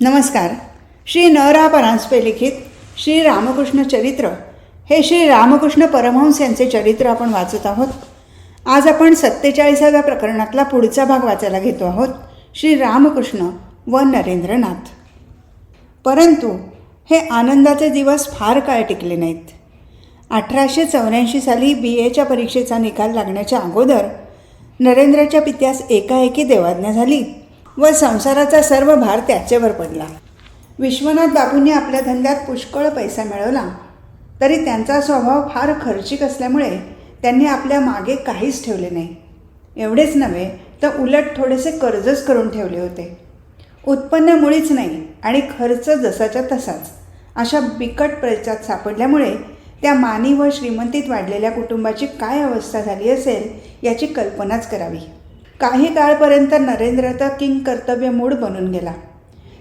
नमस्कार. श्री न रा परांजपे लिखित श्री रामकृष्ण चरित्र. हे श्री रामकृष्ण परमहंस यांचे चरित्र आपण वाचत आहोत. आज आपण सत्तेचाळीसाव्या प्रकरणातला पुढचा भाग वाचायला घेतो आहोत. श्री रामकृष्ण व नरेंद्रनाथ. परंतु हे आनंदाचे दिवस फार काळ टिकले नाहीत. अठराशे चौऱ्याऐंशी साली बी एच्या परीक्षेचा निकाल लागण्याच्या अगोदर नरेंद्रच्या पित्यास एकाएकी देवाज्ञा झाली. व संसाराचा सर्व भार त्याच्यावर पडला. विश्वनाथ बाबूंनी आपल्या धंद्यात पुष्कळ पैसा मिळवला. तरी त्यांचा स्वभाव फार खर्चिक असल्यामुळे त्यांनी आपल्या मागे काहीच ठेवले नाही. एवढेच नव्हे तर उलट थोडेसे कर्जच करून ठेवले होते. उत्पन्न मुळीच नाही आणि खर्च जसाच्या तसाच. अशा बिकट प्रचात सापडल्यामुळे त्या मानी व श्रीमंतीत वाढलेल्या कुटुंबाची काय अवस्था झाली असेल याची कल्पनाच करावी. काही काळपर्यंत नरेंद्र तर किंग कर्तव्य मूड बनून गेला.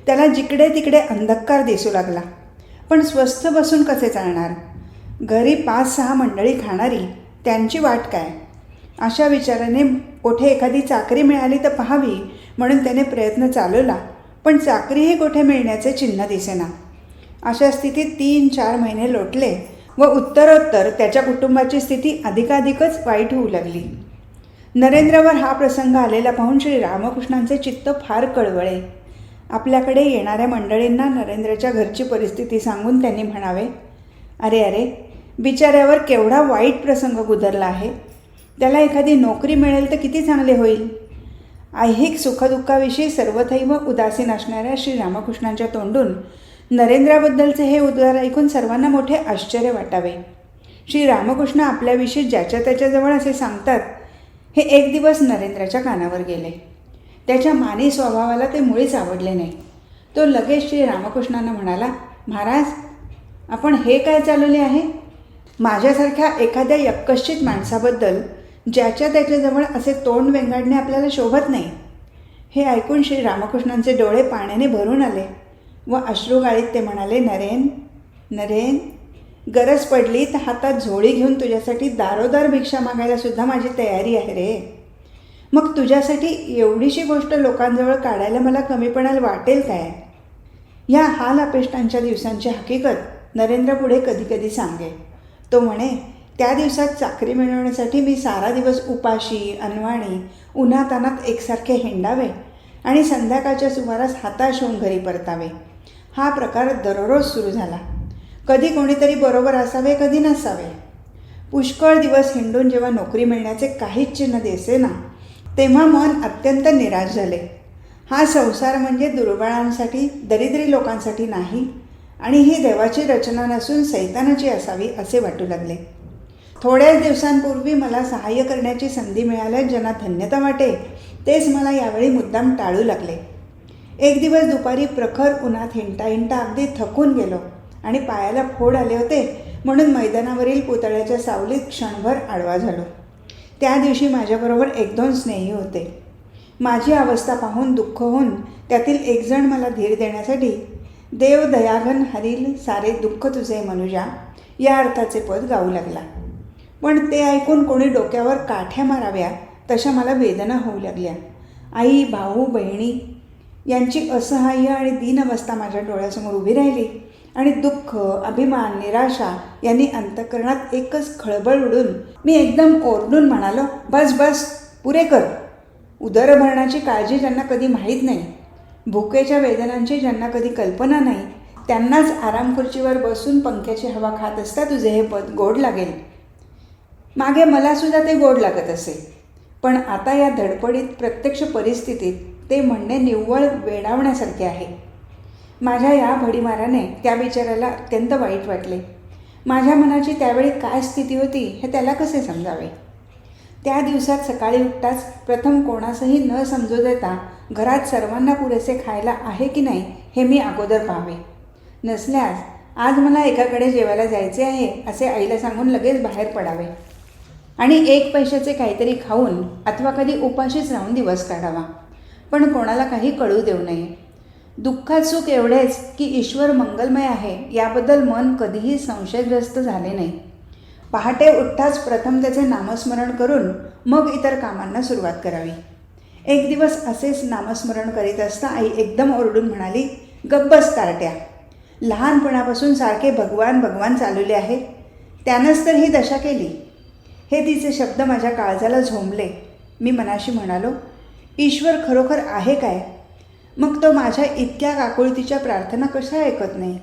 त्याला जिकडे तिकडे अंधकार दिसू लागला. पण स्वस्थ बसून कसे चालणार? घरी पाच सहा मंडळी खाणारी त्यांची वाट काय? अशा विचाराने कोठे एखादी चाकरी मिळाली तर पाहावी म्हणून त्याने प्रयत्न चालवला पण चाकरीही कोठे मिळण्याचे चिन्ह दिसेना. अशा स्थितीत तीन चार महिने लोटले व उत्तरोत्तर त्याच्या कुटुंबाची स्थिती अधिकाधिकच वाईट होऊ लागली. नरेंद्रवर हा प्रसंग आलेला पाहून श्री रामकृष्णांचे चित्त फार कळवळे. आपल्याकडे येणाऱ्या मंडळींना नरेंद्रच्या घरची परिस्थिती सांगून त्यांनी म्हणावे अरे अरे बिचाऱ्यावर केवढा वाईट प्रसंग गुदरला आहे. त्याला एखादी नोकरी मिळेल तर किती चांगले होईल? ऐहिक सुखदुःखाविषयी सर्वथैव उदासीन असणाऱ्या श्री रामकृष्णांच्या तोंडून नरेंद्राबद्दलचे हे उद्गार ऐकून सर्वांना मोठे आश्चर्य वाटावे. श्री रामकृष्ण आपल्याविषयी ज्याच्या त्याच्याजवळ असे सांगतात हे एक दिवस नरेंद्राच्या कानावर गेले. त्याच्या मानी स्वभावाला ते मुळीच आवडले नाही. तो लगेच श्री रामकृष्णांना म्हणाला महाराज आपण हे काय चालवले आहे? माझ्यासारख्या एखाद्या यक्कश्चित माणसाबद्दल ज्याच्या त्याच्याजवळ असे तोंड वेंगाडणे आपल्याला शोभत नाही. हे ऐकून श्री रामकृष्णांचे डोळे पाण्याने भरून आले व अश्रुगाळीत ते म्हणाले नरेन नरेन गरज पडली तर हातात झोळी घेऊन तुझ्यासाठी दारोदार भिक्षा मागायला सुद्धा माझी तयारी आहे रे. मग तुझ्यासाठी एवढीशी गोष्ट लोकांजवळ काढायला मला कमीपणाला वाटेल काय? ह्या हाल अपेष्टांच्या दिवसांची हकीकत नरेंद्र पुढे कधी कधी सांगे तो म्हणे त्या दिवसात चाकरी मिळवण्यासाठी मी सारा दिवस उपाशी अनवाणी उन्हातानात एकसारखे हिंडावे आणि संध्याकाळच्या सुमारास हाताश होऊन घरी परतावे. हा प्रकार दररोज सुरू झाला. कधी कोणीतरी बरोबर असावे कधी नसावे. पुष्कळ दिवस हिंडून जेव्हा नोकरी मिळण्याचे काहीच चिन्ह दिसे ना तेव्हा मन अत्यंत निराश झाले. हा संसार म्हणजे दुर्बळांसाठी दरिद्री लोकांसाठी नाही आणि ही देवाची रचना नसून सैतानाची असावी असे वाटू लागले. थोड्याच दिवसांपूर्वी मला सहाय्य करण्याची संधी मिळाल्यास ज्यांना धन्यता वाटे तेच मला यावेळी मुद्दाम टाळू लागले. एक दिवस दुपारी प्रखर उन्हात हिंटा हिंटा अगदी थकून गेलो. आणि पायाला फोड आले होते म्हणून मैदानावरील पुतळ्याच्या सावलीत क्षणभर आडवा झालो. त्या दिवशी माझ्याबरोबर एक दोन स्नेही होते. माझी अवस्था पाहून दुःख होऊन त्यातील एकजण मला धीर देण्यासाठी देव दयाघन हरील सारे दुःख तुझे मनुजा या अर्थाचे पद गाऊ लागला. पण ते ऐकून कोणी डोक्यावर काठ्या माराव्या तशा मला वेदना होऊ लागल्या. आई भाऊ बहिणी यांची असहाय्य आणि दीन अवस्था माझ्या डोळ्यासमोर उभी राहिली. आणि दुःख अभिमान निराशा यांनी अंतकरणात एकच खळबळ उडून मी एकदम ओरडून म्हणालो बस बस पुरे कर. उदरभरणाची काळजी ज्यांना कधी माहीत नाही भुकेच्या वेदनांची ज्यांना कधी कल्पना नाही त्यांनाच आराम खुर्चीवर बसून पंख्याची हवा खात असता तुझे हे पद गोड लागेल. मागे मलासुद्धा ते गोड लागत असे. पण आता या धडपडीत प्रत्यक्ष परिस्थितीत ते म्हणणे निव्वळ वेडावण्यासारखे आहे. माझ्या या भडीमाराने त्या बिचाऱ्याला अत्यंत वाईट वाटले. माझ्या मनाची त्यावेळी काय स्थिती होती हे त्याला कसे समजावे? त्या दिवसात सकाळी उठताच प्रथम कोणासही न समजू देता घरात सर्वांना पुरेसे खायला आहे की नाही हे मी अगोदर पाहावे. नसल्यास आज मला एकाकडे जेवायला जायचे आहे असे आईला सांगून लगेच बाहेर पडावे. आणि एक पैशाचे काहीतरी खाऊन अथवा कधी उपाशीच राहून दिवस काढावा. पण कोणाला काही कळू देऊ नये. दुःखात सुख एवढेच की ईश्वर मंगलमय आहे याबद्दल मन कधीही संशयग्रस्त झाले नाही. पहाटे उठताच प्रथम त्याचे नामस्मरण करून मग इतर कामांना सुरुवात करावी. एक दिवस असेच नामस्मरण करीत असता आई एकदम ओरडून म्हणाली गब्बस तारट्या. लहानपणापासून सारखे भगवान भगवान चालवले आहे त्यानंच तर ही दशा केली. हे तिचे शब्द माझ्या काळजाला झोंबले. मी मनाशी म्हणालो ईश्वर खरोखर आहे काय? मग तो माझ्या इतक्या काकुळतीच्या प्रार्थना कशा ऐकत नाही?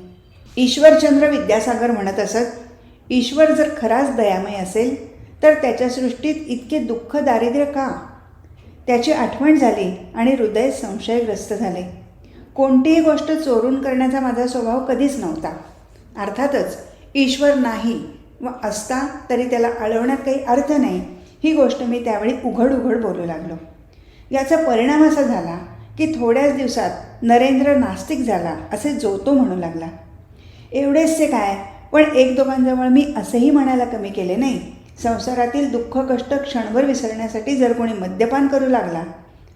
ईश्वरचंद्र विद्यासागर म्हणत असत ईश्वर जर खराच दयामय असेल तर त्याच्या सृष्टीत इतके दुःख दारिद्र्य का? त्याची आठवण झाली आणि हृदय संशयग्रस्त झाले. कोणतीही गोष्ट चोरून करण्याचा माझा स्वभाव कधीच नव्हता. अर्थातच ईश्वर नाही व असता तरी त्याला अळवण्यात काही अर्थ नाही ही गोष्ट मी त्यावेळी उघड उघड बोलू लागलो. याचा परिणाम असा झाला की थोड्याच दिवसात नरेंद्र नास्तिक झाला असे जोतो म्हणू लागला. एवढेचसे काय? पण एक दोघांजवळ मी असंही म्हणायला कमी केले नाही. संसारातील दुःख कष्ट क्षणभर विसरण्यासाठी जर कोणी मद्यपान करू लागला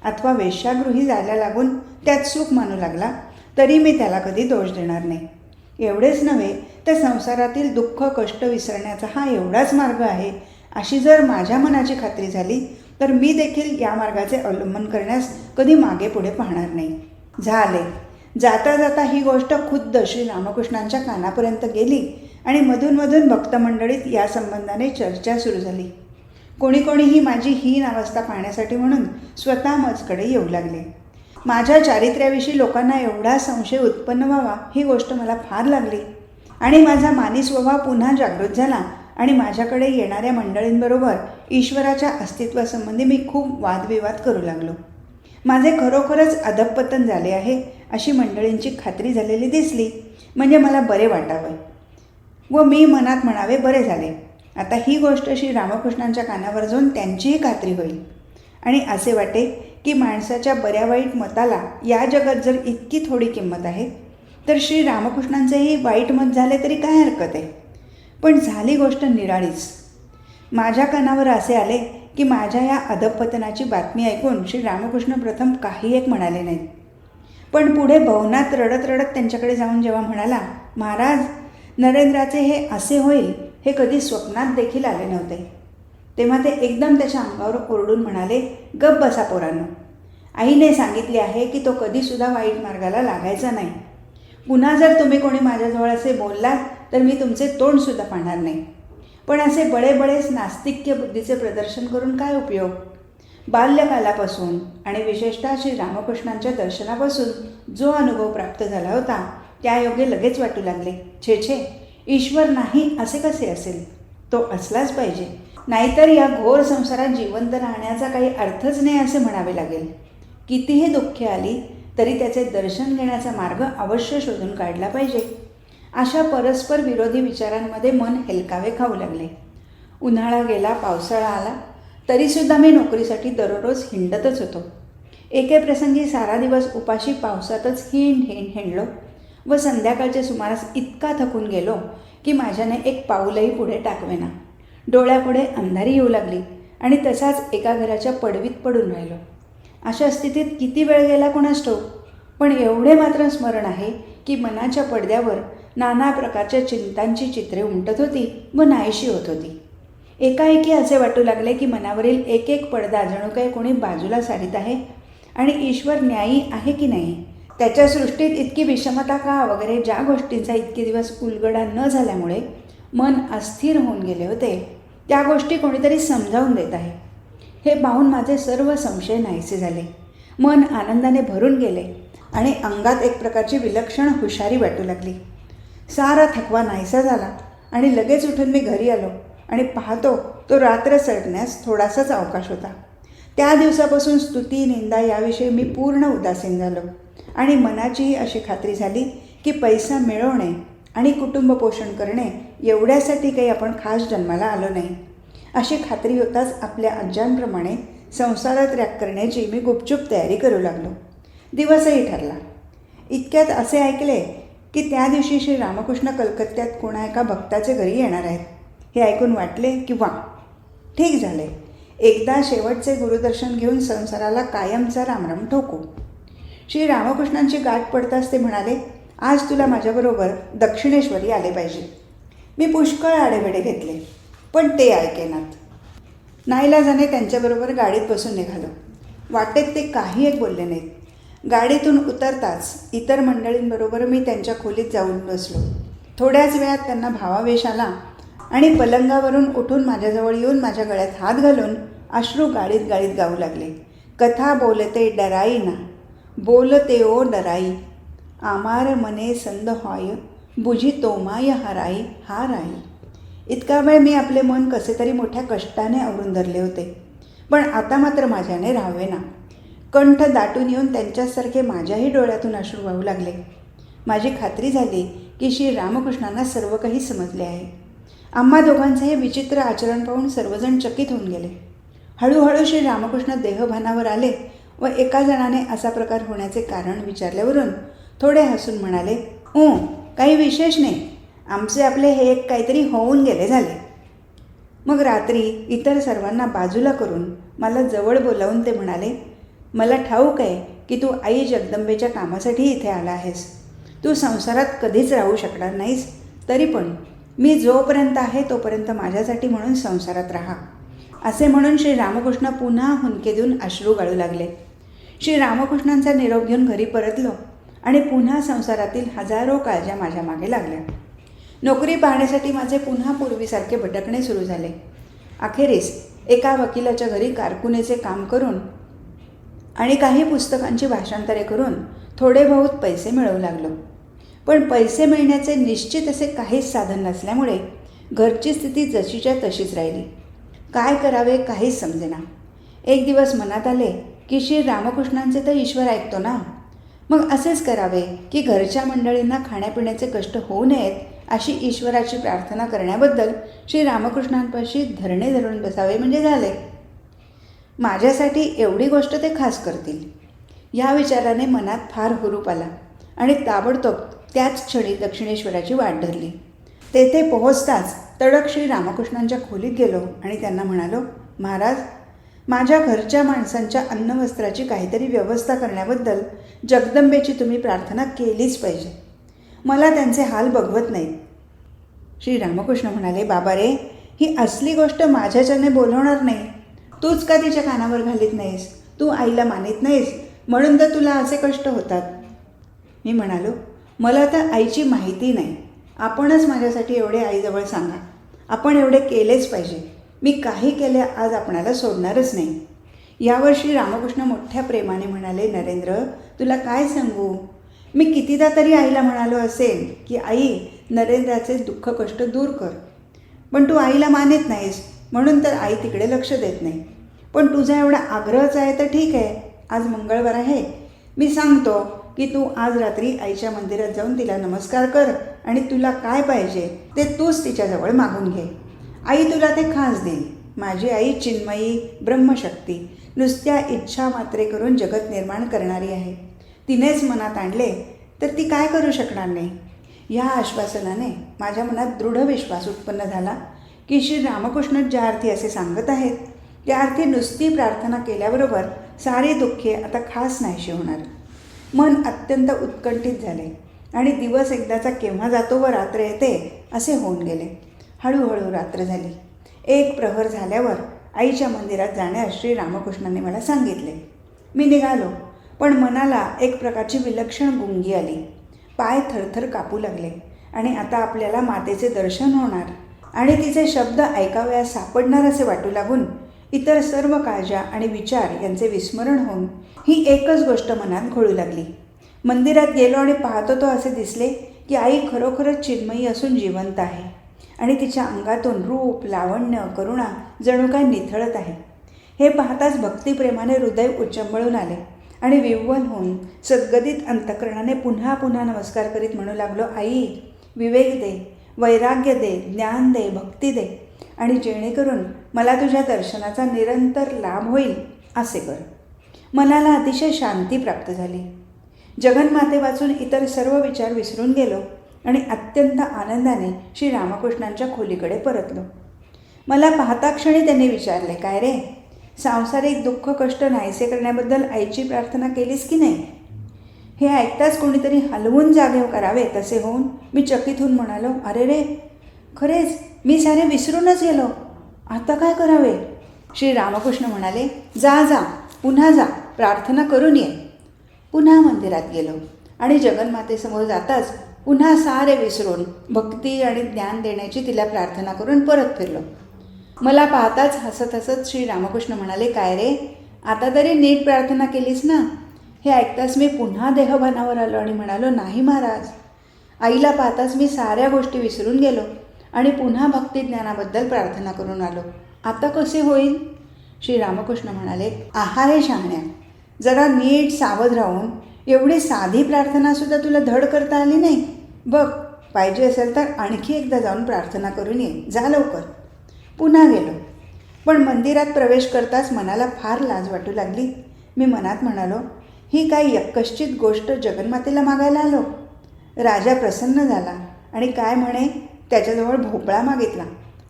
अथवा वेश्यागृही जायला लागून त्यात सुख मानू लागला तरी मी त्याला कधी दोष देणार नाही. एवढेच नव्हे तर संसारातील दुःख कष्ट विसरण्याचा हा एवढाच मार्ग आहे अशी जर माझ्या मनाची खात्री झाली तर मी देखील या मार्गाचे अवलंबन करण्यास कधी मागे पुढे पाहणार नाही. झाले. जाता जाता ही गोष्ट खुद्द श्री रामकृष्णांच्या कानापर्यंत गेली आणि मधूनमधून भक्तमंडळीत या संबंधाने चर्चा सुरू झाली. कोणी कोणीही माझी हीन अवस्था पाहण्यासाठी म्हणून स्वतः मजकडे येऊ लागले. माझ्या चारित्र्याविषयी लोकांना एवढा संशय उत्पन्न व्हावा ही गोष्ट मला फार लागली आणि माझा मानी स्वभाव पुन्हा जागृत झाला आणि माझ्याकडे येणाऱ्या मंडळींबरोबर ईश्वराच्या अस्तित्वासंबंधी मी खूप वादविवाद करू लागलो. माझे खरोखरच अधपतन झाले आहे अशी मंडळींची खात्री झालेली दिसली म्हणजे मला बरे वाटावे. व मी मनात म्हणावे बरे झाले. आता ही गोष्ट श्री रामकृष्णांच्या कानावर जाऊन त्यांचीही खात्री होईल. आणि असे वाटे की माणसाच्या बऱ्या वाईट मताला या जगात जर इतकी थोडी किंमत आहे तर श्री रामकृष्णांचेही वाईट मत झाले तरी काय हरकत आहे? पण झाली गोष्ट निराळीच. माझ्या कानावर असे आले की माझ्या या अधपतनाची बातमी ऐकून श्री रामकृष्ण प्रथम काही एक म्हणाले नाहीत. पण पुढे भवनात रडत रडत त्यांच्याकडे जाऊन जेव्हा म्हणाला महाराज नरेंद्राचे हे असे होईल हे कधी स्वप्नात देखील आले नव्हते. तेव्हा ते एकदम त्याच्या अंगावर ओरडून म्हणाले गप बसा पोरांनो. आईने सांगितले आहे की तो कधीसुद्धा वाईट मार्गाला लागायचा नाही. पुन्हा जर तुम्ही कोणी माझ्याजवळ असे बोललात तर मी तुमचे तोंडसुद्धा पाहणार नाही. पण असे बडे बडेच नास्तिक्य बुद्धीचे प्रदर्शन करून काय उपयोग? बाल्यकालापासून आणि विशेषतः श्री रामकृष्णांच्या दर्शनापासून जो अनुभव प्राप्त झाला होता त्यायोगे लगेच वाटू लागले. छे छे ईश्वर नाही असे कसे असेल? तो असलाच पाहिजे. नाहीतर या घोर संसारात जिवंत राहण्याचा काही अर्थच नाही असे म्हणावे लागेल. कितीही दुःखे आली तरी त्याचे दर्शन घेण्याचा मार्ग अवश्य शोधून काढला पाहिजे. अशा परस्पर विरोधी विचारांमध्ये मन हेलकावे खाऊ लागले. उन्हाळा गेला पावसाळा आला तरीसुद्धा मी नोकरीसाठी दररोज हिंडतच होतो. एके प्रसंगी सारा दिवस उपाशी पावसातच हिंड हिंड हिंडलो व संध्याकाळच्या सुमारास इतका थकून गेलो की माझ्याने एक पाऊलही पुढे टाकवेना. डोळ्यापुढे अंधारी येऊ लागली आणि तसाच एका घराच्या पडवीत पडून राहिलो. अशा स्थितीत किती वेळ गेला कोणास ठाऊक? पण एवढे मात्र स्मरण आहे की मनाच्या पडद्यावर नाना प्रकारच्या चिंतांची चित्रे उमटत होती व नाहीशी होत होती. एकाएकी असे वाटू लागले की मनावरील एक एक पडदा जणू काही कोणी बाजूला सारित आहे आणि ईश्वर न्यायी आहे की नाही? त्याच्या सृष्टीत इतकी विषमता का वगैरे ज्या गोष्टींचा इतके दिवस उलगडा न झाल्यामुळे मन अस्थिर होऊन गेले होते त्या गोष्टी कोणीतरी समजावून देत आहे. हे पाहून माझे सर्व संशय नाहीसे झाले. मन आनंदाने भरून गेले आणि अंगात एक प्रकारची विलक्षण हुशारी वाटू लागली. सारा थकवा नाहीसा झाला आणि लगेच उठून मी घरी आलो आणि पाहतो तो रात्र चढण्यास थोडासाच अवकाश होता. त्या दिवसापासून स्तुती निंदा याविषयी मी पूर्ण उदासीन झालो आणि मनाचीही अशी खात्री झाली की पैसा मिळवणे आणि कुटुंब पोषण करणे एवढ्यासाठी काही आपण खास जन्माला आलो नाही. अशी खात्री होताच आपल्या आज्यांप्रमाणे संसारात रॅक करण्याची मी गुपचूप तयारी करू लागलो. दिवसही ठरला. इतक्यात असे ऐकले की त्या दिवशी श्री रामकृष्ण कलकत्त्यात कोणा एका भक्ताचे घरी येणार आहेत. हे ऐकून वाटले की वा ठीक झाले. एकदा शेवटचे गुरुदर्शन घेऊन संसाराला कायमचा रामराम ठोकू. श्री रामकृष्णांची गाठ पडताच ते म्हणाले आज तुला माझ्याबरोबर दक्षिणेश्वरी आले पाहिजे. मी पुष्कळ आडेवेडे घेतले पण ते ऐकेनात नाईलाजाने त्यांच्याबरोबर गाडीत बसून निघालो. वाटेत ते काही एक बोलले नाहीत. गाडीतून उतरताच इतर मंडळींबरोबर मी त्यांच्या खोलीत जाऊन बसलो. थोड्याच वेळात त्यांना भावावेश आला आणि पलंगावरून उठून माझ्याजवळ येऊन माझ्या गळ्यात हात घालून अश्रू गाळीत गाळीत गाऊ लागले. कथा बोलते डराई ना. बोलते ओ डराई. आमार मने संद हॉय. बुझी तोमाय हराई हा राई इतका वेळ मी आपले मन कसे तरी मोठ्या कष्टाने आवरून धरले होते. पण आता मात्र माझ्याने राहावे ना. कंठ दाटून येऊन त्यांच्यासारखे माझ्याही डोळ्यातून अश्रू वाहू लागले. माझी खात्री झाली की श्री रामकृष्णांना सर्व काही समजले आहे. आम्हा दोघांचे हे विचित्र आचरण पाहून सर्वजण चकित होऊन गेले. हळूहळू श्री रामकृष्ण देहभानावर आले व एका जणाने असा प्रकार होण्याचे कारण विचारल्यावरून थोडे हसून म्हणाले ओ काही विशेष नाही. आमचे आपले हे एक काहीतरी होऊन गेले झाले. मग रात्री इतर सर्वांना बाजूला करून मला जवळ बोलावून ते म्हणाले मला ठाऊक आहे की तू आई जगदंबेच्या कामासाठी इथे आला आहेस. तू संसारात कधीच राहू शकणार नाहीस. तरी पण मी जोपर्यंत आहे तोपर्यंत माझ्यासाठी म्हणून संसारात राहा. असे म्हणून श्री रामकृष्ण पुन्हा हुंके देऊन अश्रू गाळू लागले. श्री रामकृष्णांचा निरोप घेऊन घरी परतलो आणि पुन्हा संसारातील हजारो काळज्या माझ्या मागे लागल्या. नोकरी पाहण्यासाठी माझे पुन्हा पूर्वीसारखे भटकणे सुरू झाले. अखेरीस एका वकिलाच्या घरी कारकुनेचे काम करून आणि काही पुस्तकांची भाषांतरे करून थोडे बहुत पैसे मिळवू लागलो. पण पैसे मिळण्याचे निश्चित असे काहीच साधन नसल्यामुळे घरची स्थिती जशीच्या तशीच राहिली. काय करावे काहीच समजेना. एक दिवस मनात आले की श्री रामकृष्णांचे तर ईश्वर ऐकतो ना. मग असेच करावे की घरच्या मंडळींना खाण्यापिण्याचे कष्ट होऊ नयेत अशी ईश्वराची प्रार्थना करण्याबद्दल श्री रामकृष्णांपाशी धरणे धरून बसावे म्हणजे झाले. माझ्यासाठी एवढी गोष्ट ते खास करतील. या विचाराने मनात फार हुरूप आला आणि ताबडतोब त्याच क्षणी दक्षिणेश्वराची वाट धरली. तेथे पोहोचताच तडक श्री रामकृष्णांच्या खोलीत गेलो आणि त्यांना म्हणालो महाराज माझ्या घरच्या माणसांच्या अन्नवस्त्राची काहीतरी व्यवस्था करण्याबद्दल जगदंबेची तुम्ही प्रार्थना केलीच पाहिजे. मला त्यांचे हाल बघवत नाहीत. श्री रामकृष्ण म्हणाले बाबा रे ही असली गोष्ट माझ्याच्याने बोलवणार नाही. तूच का तिच्या कानावर घालीत नाहीस? तू आईला मानित नाहीस? म्हणून तर तुला असे कष्ट होतात. मी म्हणालो मला तर आईची माहिती नाही. आपणच माझ्यासाठी एवढे आईजवळ सांगा. आपण एवढे केलेच पाहिजे. मी काही केले आज आपणाला सोडणारच नाही. यावर्षी रामकृष्ण मोठ्या प्रेमाने म्हणाले नरेंद्र तुला काय सांगू? मी कितीदा तरी आईला म्हणालो असेल की आई नरेंद्राचे दुःख कष्ट दूर कर. पण तू आईला मानेत नाहीस. म्हणून तर आई तिकडे लक्ष देत नाही. पण तुझा एवढा आग्रहच आहे तर ठीक आहे. आज मंगळवार आहे. मी सांगतो की तू आज रात्री आईच्या मंदिरात जाऊन तिला नमस्कार कर आणि तुला काय पाहिजे ते तूच तिच्याजवळ मागून घे. आई तुला ते खास देईल. माझी आई चिन्मयी ब्रह्मशक्ती नुसत्या इच्छा मात्रे करून जगत निर्माण करणारी आहे. तिनेच मनात आणले तर ती काय करू शकणार नाही? या आश्वासनाने माझ्या मनात दृढ विश्वास उत्पन्न झाला. की श्री रामकृष्ण ज्या अर्थी असे सांगत आहेत त्या अर्थी नुसती प्रार्थना केल्याबरोबर सारी दुःखे आता खास नाहीशी होणार. मन अत्यंत उत्कंठित झाले आणि दिवस एकदाचा केव्हा जातो व रात्र येते असे होऊन गेले. हळूहळू रात्र झाली. एक प्रहर झाल्यावर आईच्या मंदिरात जाण्यास श्री रामकृष्णांनी मला सांगितले. मी निघालो पण मनाला एक प्रकारची विलक्षण गुंगी आली. पाय थरथर कापू लागले आणि आता आपल्याला मातेचे दर्शन होणार. आणि तिचे शब्द ऐकाव्यास सापडणार असे वाटू लागून इतर सर्व काळजा आणि विचार यांचे विस्मरण होऊन ही एकच गोष्ट मनात घोळू लागली. मंदिरात गेलो आणि पाहतो तो असे दिसले की आई खरोखरच चिन्मयी असून जिवंत आहे आणि तिच्या अंगातून रूप लावण्य करुणा जणू काय निथळत आहे. हे पाहताच भक्तिप्रेमाने हृदय उच्चंबळून आले आणि विव्वल होऊन सद्गदित अंतकरणाने पुन्हा पुन्हा नमस्कार करीत म्हणू लागलो आई विवेक दे. वैराग्य दे ज्ञान दे भक्ती दे. आणि जेणेकरून मला तुझ्या दर्शनाचा निरंतर लाभ होईल असे कर. मनाला अतिशय शांती प्राप्त झाली. जगन्माते वाचून इतर सर्व विचार विसरून गेलो आणि अत्यंत आनंदाने श्री रामकृष्णांच्या खोलीकडे परतलो. मला पाहता क्षणी त्यांनी विचारले काय रे? सांसारिक दुःख कष्ट नाहीसे करण्याबद्दल आईची प्रार्थना केलीस की नाही? हे ऐकताच कोणीतरी हलवून जागे करावे तसे होऊन मी चकित होऊन म्हणालो अरे रे खरेच मी सारे विसरूनच गेलो. आता काय करावे? श्री रामकृष्ण म्हणाले जा जा पुन्हा जा प्रार्थना करून ये. पुन्हा मंदिरात गेलो आणि जगन्मातेसमोर जाताच पुन्हा सारे विसरून भक्ती आणि ज्ञान देण्याची तिला प्रार्थना करून परत फिरलो. मला पाहताच हसत हसत श्री रामकृष्ण म्हणाले काय रे आता तरी नीट प्रार्थना केलीस ना? हे ऐकताच मी पुन्हा देहभानावर आलो आणि म्हणालो नाही महाराज. आईला पाहताच मी साऱ्या गोष्टी विसरून गेलो आणि पुन्हा भक्तिज्ञानाबद्दल प्रार्थना करून आलो. आता कसे होईल? श्री रामकृष्ण म्हणाले आहारे शहाण्या जरा नीट सावध राहून एवढी साधी प्रार्थनासुद्धा तुला धड करता आली नाही? बघ पाहिजे असेल तर आणखी एकदा जाऊन प्रार्थना करून ये. जा लवकर. पुन्हा गेलो. पण मंदिरात प्रवेश करताच मनाला फार लाज वाटू लागली. मी मनात म्हणालो ही काय यक्कश्चित गोष्ट जगन्मातेला मागायला आलो. राजा प्रसन्न झाला आणि काय म्हणे? त्याच्याजवळ भोपळा मागितला.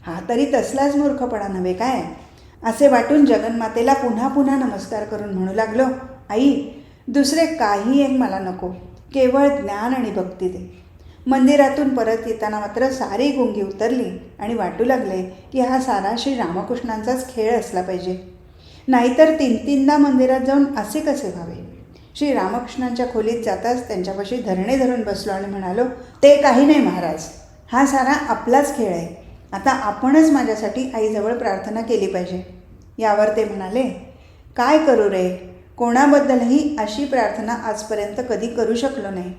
हा तरी तसलाच मूर्खपणा नव्हे काय? असे वाटून जगन्मातेला पुन्हा पुन्हा नमस्कार करून म्हणू लागलो आई दुसरे काही एक मला नको. केवळ ज्ञान आणि भक्ती दे. मंदिरातून परत येताना मात्र सारी गुंगी उतरली आणि वाटू लागले की हा सारा श्री रामकृष्णांचाच खेळ असला पाहिजे. नाहीतर तीन तीनदा मंदिरात जाऊन असे कसे व्हावे? श्री रामकृष्णांच्या खोलीत जाताच त्यांच्यापाशी धरणे धरून बसलो आणि म्हणालो ते काही नाही महाराज. हा सारा आपलाच खेळ आहे. आता आपणच माझ्यासाठी आईजवळ प्रार्थना केली पाहिजे. यावर ते म्हणाले काय करू रे? कोणाबद्दलही अशी प्रार्थना आजपर्यंत कधी करू शकलो नाही.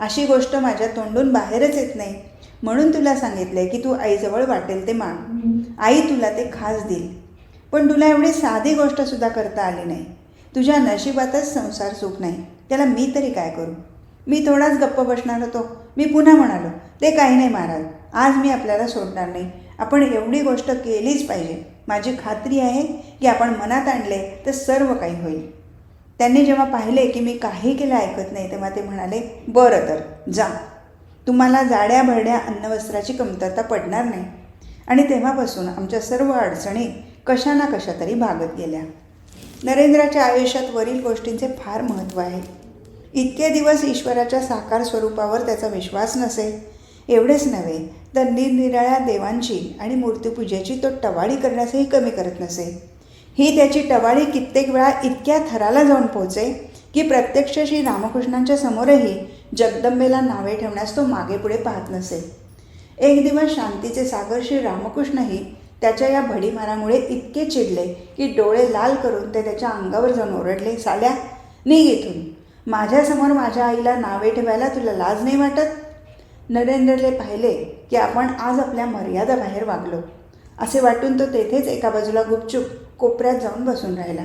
अशी गोष्ट माझ्या तोंडून बाहेरच येत नाही. म्हणून तुला सांगितले की तू आईजवळ वाटेल ते माग आई तुला ते खास देईल. पण तुला एवढी साधी गोष्टसुद्धा करता आली नाही. तुझ्या नशिबातच संसार सुख नाही. त्याला मी तरी काय करू? मी थोडाच गप्प बसणार होतो. मी पुन्हा म्हणालो ते काही नाही महाराज. आज मी आपल्याला सोडणार नाही. आपण एवढी गोष्ट केलीच पाहिजे. माझी खात्री आहे की आपण मनात आणले तर सर्व काही होईल. त्यांनी जेव्हा पाहिले की मी काही केलं ऐकत नाही तेव्हा ते म्हणाले बरं तर जा. तुम्हाला जाड्या भरड्या अन्नवस्त्राची कमतरता पडणार नाही. आणि तेव्हापासून आमच्या सर्व अडचणी कशा ना कशा तरी भागत गेल्या. नरेंद्राच्या आयुष्यात वरील गोष्टींचे फार महत्त्व आहे. इतके दिवस ईश्वराच्या साकार स्वरूपावर त्याचा विश्वास नसे एवढेच नव्हे तर निरनिराळ्या देवांची आणि मूर्तीपूजेची तो टवाळी करण्यासही कमी करत नसे. ही त्याची टवाळी कित्येक वेळा इतक्या थराला जाऊन पोहोचे की प्रत्यक्ष श्री रामकृष्णांच्या समोरही जगदंबेला नावे ठेवण्यास तो मागे पुढे पाहत नसे. एक दिवस शांतीचे सागर श्री रामकृष्णही त्याच्या या भडीमारामुळे इतके चिडले की डोळे लाल करून ते त्याच्या अंगावर जाऊन ओरडले साल्या निघ इथून. माझ्यासमोर माझ्या आईला नावे ठेवायला तुला लाज नाही वाटत? नरेंद्रले पाहिले की आपण आज आपल्या मर्यादा बाहेर वागलो. असे वाटून तो तेथेच एका बाजूला गुपचूप कोपऱ्यात जाऊन बसून राहिला.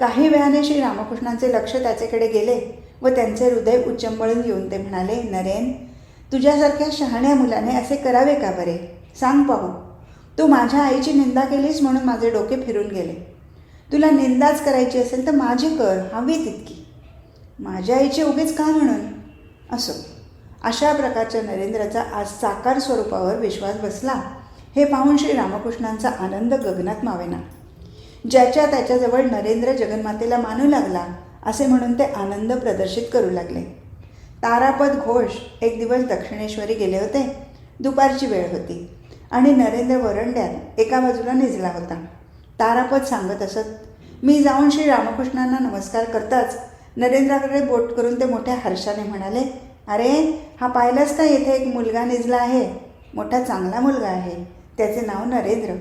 काही वेळाने श्री रामकृष्णांचे लक्ष त्याच्याकडे गेले व त्यांचे हृदय उच्चंबळून घेऊन ते म्हणाले नरेन तुझ्यासारख्या शहाण्या मुलाने असे करावे का बरे? सांग पाहू. तू माझ्या आईची निंदा केलीस म्हणून माझे डोके फिरून गेले. तुला निंदाच करायची असेल तर माझी कर हवी तितकी. माझ्या आईची उगीच का म्हणून? असो. अशा प्रकारच्या नरेंद्राचा आज साकार स्वरूपावर विश्वास बसला. हे पाहून श्री रामकृष्णांचा आनंद गगनात मावेना. ज्याच्या त्याच्याजवळ नरेंद्र जगन्मातेला मानू लागला असे म्हणून ते आनंद प्रदर्शित करू लागले. तारापद घोष एक दिवस दक्षिणेश्वरी गेले होते. दुपारची वेळ होती. आणि नरेंद्र वरंड्यात एका बाजूला निजला होता. तारापद सांगत असत मी जाऊन श्री रामकृष्णांना नमस्कार करताच नरेंद्राकडे बोट करून ते मोठ्या हर्षाने म्हणाले अरे हा पाहिलंच का येथे एक मुलगा निजला आहे. मोठा चांगला मुलगा आहे. त्याचे नाव नरेंद्र.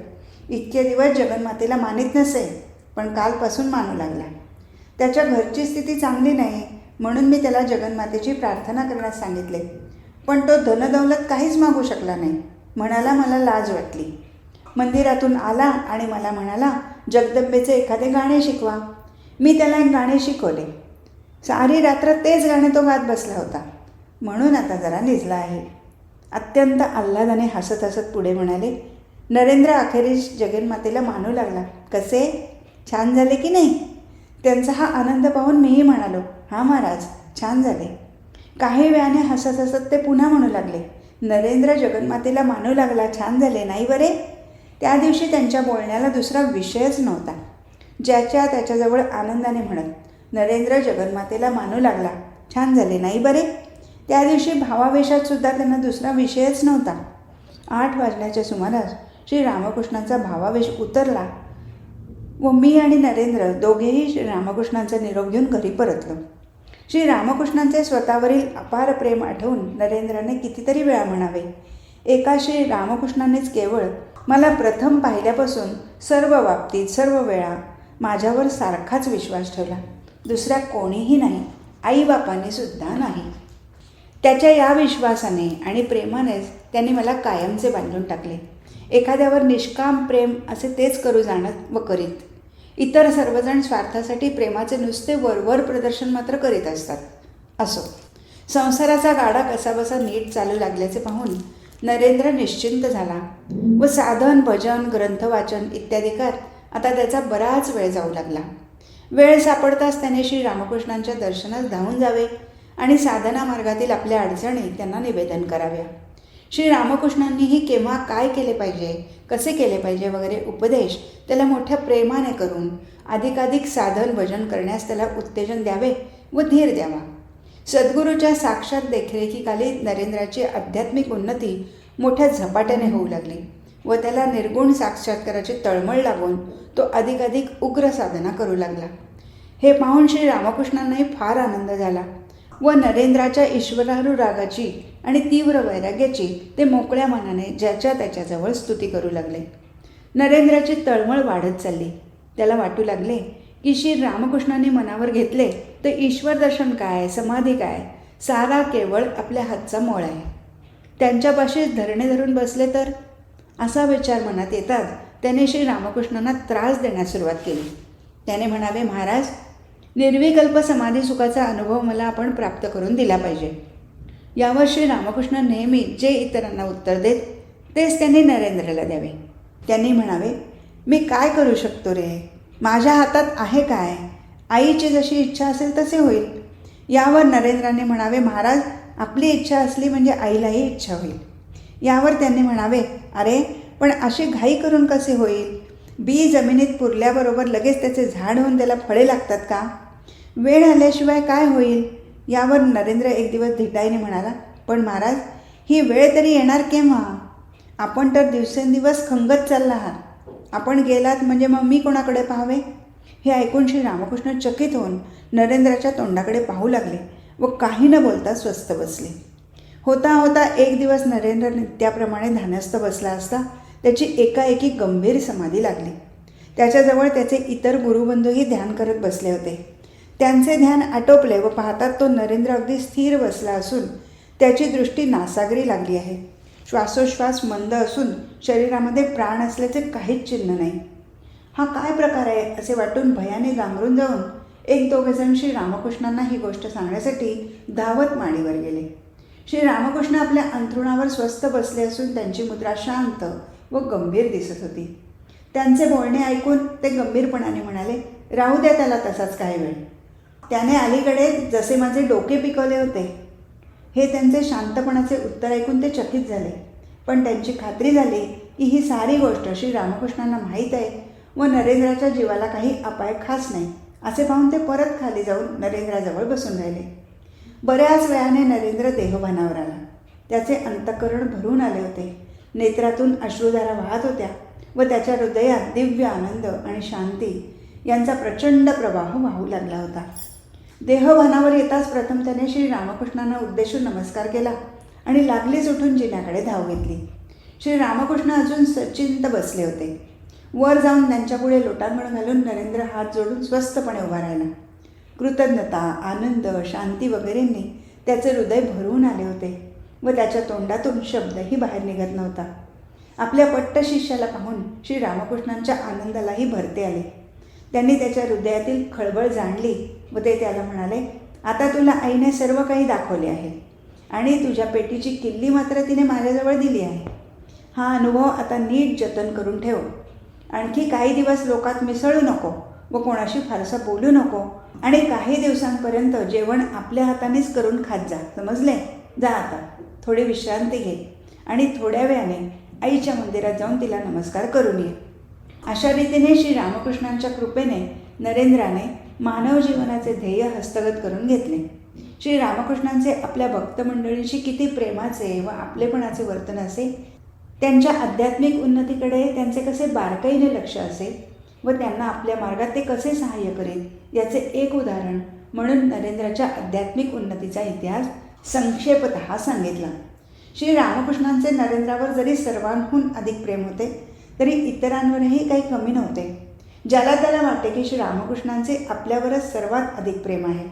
इतके दिवस जगन्मातेला मानित नसे पण कालपासून मानू लागला. त्याच्या घरची स्थिती चांगली नाही म्हणून मी त्याला जगन्मातेची प्रार्थना करण्यास सांगितले. पण तो धनदौलत काहीच मागू शकला नाही. म्हणाला मला लाज वाटली. मंदिरातून आला आणि मला म्हणाला जगदंबेचे एखादे गाणे शिकवा. मी त्याला एक गाणे शिकवले. सारी रात्र तेच गाणे तो गात बसला होता. म्हणून आता जरा निजला आहे. अत्यंत आल्हादाने हसत हसत पुढे म्हणाले नरेंद्र अखेरीस जगन्मातेला मानू लागला. कसे? छान झाले की नाही? त्यांचा हा आनंद पाहून मीही म्हणालो हां महाराज छान झाले. काही वेळाने हसत हसत ते पुन्हा म्हणू लागले नरेंद्र जगन्मातेला मानू लागला छान झाले नाही बरे? त्या दिवशी त्यांच्या बोलण्याला दुसरा विषयच नव्हता. ज्याच्या त्याच्याजवळ आनंदाने म्हणत नरेंद्र जगन्मातेला मानू लागला छान झाले नाही बरे? त्या दिवशी भावावेशात सुद्धा त्यांना दुसरा विषयच नव्हता. आठ वाजण्याच्या सुमारास श्री रामकृष्णांचा भावावेश उतरला व मी आणि नरेंद्र दोघेही श्री रामकृष्णांचा निरोप घेऊन घरी परतलो. श्री रामकृष्णांचे स्वतःवरील अपार प्रेम आठवून नरेंद्राने कितीतरी वेळा म्हणावे एका श्री रामकृष्णानेच केवळ मला प्रथम पाहिल्यापासून सर्व बाबतीत सर्व वेळा माझ्यावर सारखाच विश्वास ठेवला. दुसऱ्या कोणीही नाही आईबापांनी सुद्धा नाही. त्याच्या या विश्वासाने आणि प्रेमानेच त्यांनी मला कायमचे बांधून टाकले. एखाद्यावर निष्काम प्रेम असे तेच करू जाणत व करीत. इतर सर्वजण स्वार्थासाठी प्रेमाचे नुसते वरवर प्रदर्शन मात्र करीत असतात. असो. संसाराचा गाडा कसाबसा नीट चालू लागल्याचे पाहून नरेंद्र निश्चिंत झाला व साधन भजन ग्रंथवाचन इत्यादी आता त्याचा बराच वेळ जाऊ लागला. वेळ सापडताच त्याने श्री रामकृष्णांच्या दर्शनास धावून जावे आणि साधना मार्गातील आपल्या अडचणी त्यांना निवेदन कराव्या. श्री रामकृष्णांनीही केव्हा काय केले पाहिजे कसे केले पाहिजे वगैरे उपदेश त्याला मोठ्या प्रेमाने करून अधिकाधिक साधन भजन करण्यास त्याला उत्तेजन द्यावे व धीर द्यावा. सद्गुरूच्या साक्षात देखरेखीखाली नरेंद्राची आध्यात्मिक उन्नती मोठ्या झपाट्याने होऊ लागली व त्याला निर्गुण साक्षात्काराची तळमळ लागून तो अधिकाधिक उग्र साधना करू लागला. हे पाहून श्री रामकृष्णांनाही फार आनंद झाला. व नरेंद्राच्या ईश्वरानुरागाची आणि तीव्र वैराग्याची ते मोकळ्या मनाने ज्याच्या त्याच्याजवळ स्तुती करू लागले. नरेंद्राची तळमळ वाढत चालली. त्याला वाटू लागले की श्री रामकृष्णाने मनावर घेतले तर ईश्वर दर्शन काय समाधी काय? सारा केवळ आपल्या हातचा मोळ आहे. त्यांच्यापाशीच धरणे धरून बसले तर? असा विचार मनात येतात त्याने श्री रामकृष्णांना त्रास देण्यास सुरुवात केली. त्याने म्हणावे महाराज निर्विकल्प समाधी सुखाचा अनुभव मला आपण प्राप्त करून दिला पाहिजे. यावर श्री रामकृष्ण नेहमी जे इतरांना उत्तर देत तेच त्यांनी नरेंद्रला द्यावे. त्यांनी म्हणावे मी काय करू शकतो रे? माझ्या हातात आहे काय? आईची जशी इच्छा असेल तसे होईल. यावर नरेंद्राने म्हणावे महाराज आपली इच्छा असली म्हणजे आईलाही इच्छा होईल. यावर त्यांनी म्हणावे अरे पण अशी घाई करून कसे होईल? बी जमिनीत पुरल्याबरोबर लगेच त्याचे झाड होऊन त्याला फळे लागतात का? वेळ आल्याशिवाय काय होईल? यावर नरेंद्र एक दिवस धिटाईने म्हणाला पण महाराज ही वेळ तरी येणार केव्हा? आपण तर दिवसेंदिवस खंगत चालला आहात. आपण गेलात म्हणजे मग मी कोणाकडे पाहावे? हे ऐकून श्री रामकृष्ण चकित होऊन नरेंद्राच्या तोंडाकडे पाहू लागले व काही न बोलता स्वस्त बसले. होता होता एक दिवस नरेंद्र नित्याप्रमाणे ध्यानस्थ बसला असता त्याची एकाएकी गंभीर समाधी लागली. त्याच्याजवळ त्याचे इतर गुरुबंधूही ध्यान करत बसले होते. त्यांचे ध्यान आटोपले व पाहतात तो नरेंद्र अगदी स्थिर बसला असून त्याची दृष्टी नासागरी लागली आहे. श्वासोश्वास मंद असून शरीरामध्ये प्राण असल्याचे काहीच चिन्ह नाही. हा काय प्रकार आहे असे वाटून भयाने गांगरून जाऊन एक दोघेजण श्री रामकृष्णांना ही गोष्ट सांगण्यासाठी धावत माडीवर गेले. श्री रामकृष्ण आपल्या अंथरुणावर स्वस्थ बसले असून त्यांची मुद्रा शांत व गंभीर दिसत होती. त्यांचे बोलणे ऐकून ते गंभीरपणाने म्हणाले राहू द्या त्याला तसाच काही वेळ. त्याने अलीकडे जसे माझे डोके पिकवले होते हे त्यांचे शांतपणाचे उत्तर ऐकून ते चकित झाले. पण त्यांची खात्री झाली की ही सारी गोष्ट श्री रामकृष्णांना माहीत आहे व नरेंद्राच्या जीवाला काही अपाय खास नाही असे पाहून ते परत खाली जाऊन नरेंद्राजवळ बसून राहिले. बऱ्याच वेळाने नरेंद्र देहभानावर आला. त्याचे अंतकरण भरून आले होते. नेत्रातून अश्रुधारा वाहत होत्या व त्याच्या हृदयात दिव्य आनंद आणि शांती यांचा प्रचंड प्रवाह वाहू लागला होता. देहभानावर येताच प्रथम त्याने श्री रामकृष्णांना उद्देशून नमस्कार केला आणि लागलीच उठून जिन्याकडे धाव घेतली. श्री रामकृष्ण अजून सचिंत बसले होते. वर जाऊन त्यांच्यापुढे लोटांगण घालून नरेंद्र हात जोडून स्वस्तपणे उभा राहिला. कृतज्ञता आनंद शांती वगैरेंनी त्याचे हृदय भरून आले होते. व त्याच्या तोंडातून शब्दही बाहेर निघत नव्हता. आपल्या पट्ट शिष्याला पाहून श्री रामकृष्णांच्या आनंदालाही भरते आले. त्यांनी त्याच्या हृदयातील खळबळ जाणली व ते त्याला म्हणाले आता तुला आईने सर्व काही दाखवले आहे आणि तुझ्या पेटीची किल्ली मात्र तिने माझ्याजवळ दिली आहे. हा अनुभव आता नीट जतन करून ठेव. आणखी काही दिवस लोकात मिसळू नको व कोणाशी फारसं बोलू नको आणि काही दिवसांपर्यंत जेवण आपल्या हातानेच करून खात जा. समजले? जा आता. थोडी विश्रांती घे. आणि थोड्या वेळाने आईच्या मंदिरात जाऊन तिला नमस्कार करून ये. अशा रीतीने श्री रामकृष्णांच्या कृपेने नरेंद्राने मानव जीवनाचे ध्येय हस्तगत करून घेतले. श्री रामकृष्णांचे आपल्या भक्तमंडळींशी किती प्रेमाचे व आपलेपणाचे वर्तन असे त्यांच्या आध्यात्मिक उन्नतीकडे त्यांचे कसे बारकाईने लक्ष असे व त्यांना आपल्या मार्गात ते कसे सहाय्य करेल याचे एक उदाहरण म्हणून नरेंद्राच्या आध्यात्मिक उन्नतीचा इतिहास संक्षेपत सांगितला. श्री रामकृष्णांचे नरेंद्रावर जरी सर्वांहून अधिक प्रेम होते तरी इतरांवरही काही कमी नव्हते. ज्याला त्याला वाटे की श्री रामकृष्णांचे आपल्यावरच सर्वात अधिक प्रेम आहे.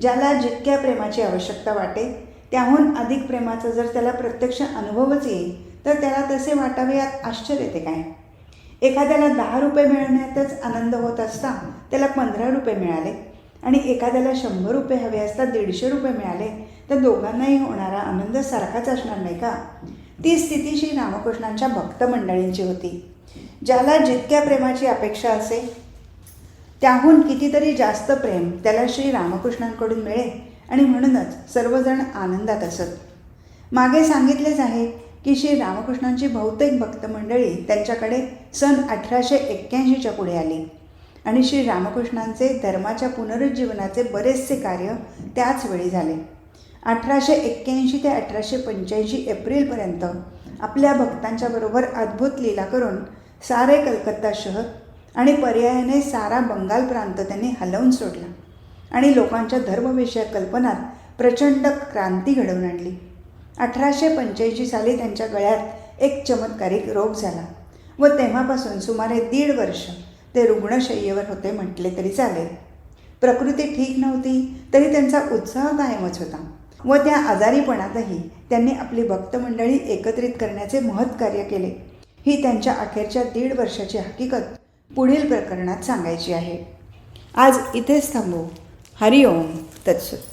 ज्याला जितक्या प्रेमाची आवश्यकता वाटे त्याहून अधिक प्रेमाचा जर त्याला प्रत्यक्ष अनुभवच येईल तर त्याला तसे वाटावे यात आश्चर्य येते काय? एखाद्याला दहा रुपये मिळण्यातच आनंद होत असता त्याला पंधरा रुपये मिळाले आणि एखाद्याला शंभर रुपये हवे असता दीडशे रुपये मिळाले तर दोघांनाही होणारा आनंद सारखाच असणार नाही का? ती स्थिती श्री रामकृष्णांच्या भक्त मंडळींची होती. ज्याला जितक्या प्रेमाची अपेक्षा असे त्याहून कितीतरी जास्त प्रेम त्याला श्री रामकृष्णांकडून मिळे आणि म्हणूनच सर्वजण आनंदात असत. मागे सांगितलेच आहे की श्री रामकृष्णांची बहुतेक भक्त मंडळी त्यांच्याकडे सन अठराशे एक्क्याऐंशीच्या पुढे आली आणि श्री रामकृष्णांचे धर्माच्या पुनरुज्जीवनाचे बरेचसे कार्य त्याच वेळी झाले. अठराशे एक्क्याऐंशी ते अठराशे पंच्याऐंशी एप्रिलपर्यंत आपल्या भक्तांच्या बरोबर अद्भुत लीला करून सारे कलकत्ता शहर आणि पर्यायाने सारा बंगाल प्रांत त्यांनी हलवून सोडला आणि लोकांच्या धर्मविषयक कल्पनात प्रचंड क्रांती घडवून आणली. अठराशे पंच्याऐंशी साली त्यांच्या गळ्यात एक चमत्कारिक रोग झाला व तेव्हापासून सुमारे दीड वर्ष ते रुग्णशय्येवर होते म्हटले तरी चालेल. प्रकृती ठीक नव्हती तरी त्यांचा उत्साह कायमच होता. व त्या आजारीपणातही त्यांनी आपली भक्तमंडळी एकत्रित करण्याचे महत् कार्य केले. ही त्यांच्या अखेरच्या दीड वर्षाची हकीकत पुढील प्रकरणात सांगायची आहे. आज इथेच थांबू. हरिओम. तत्सत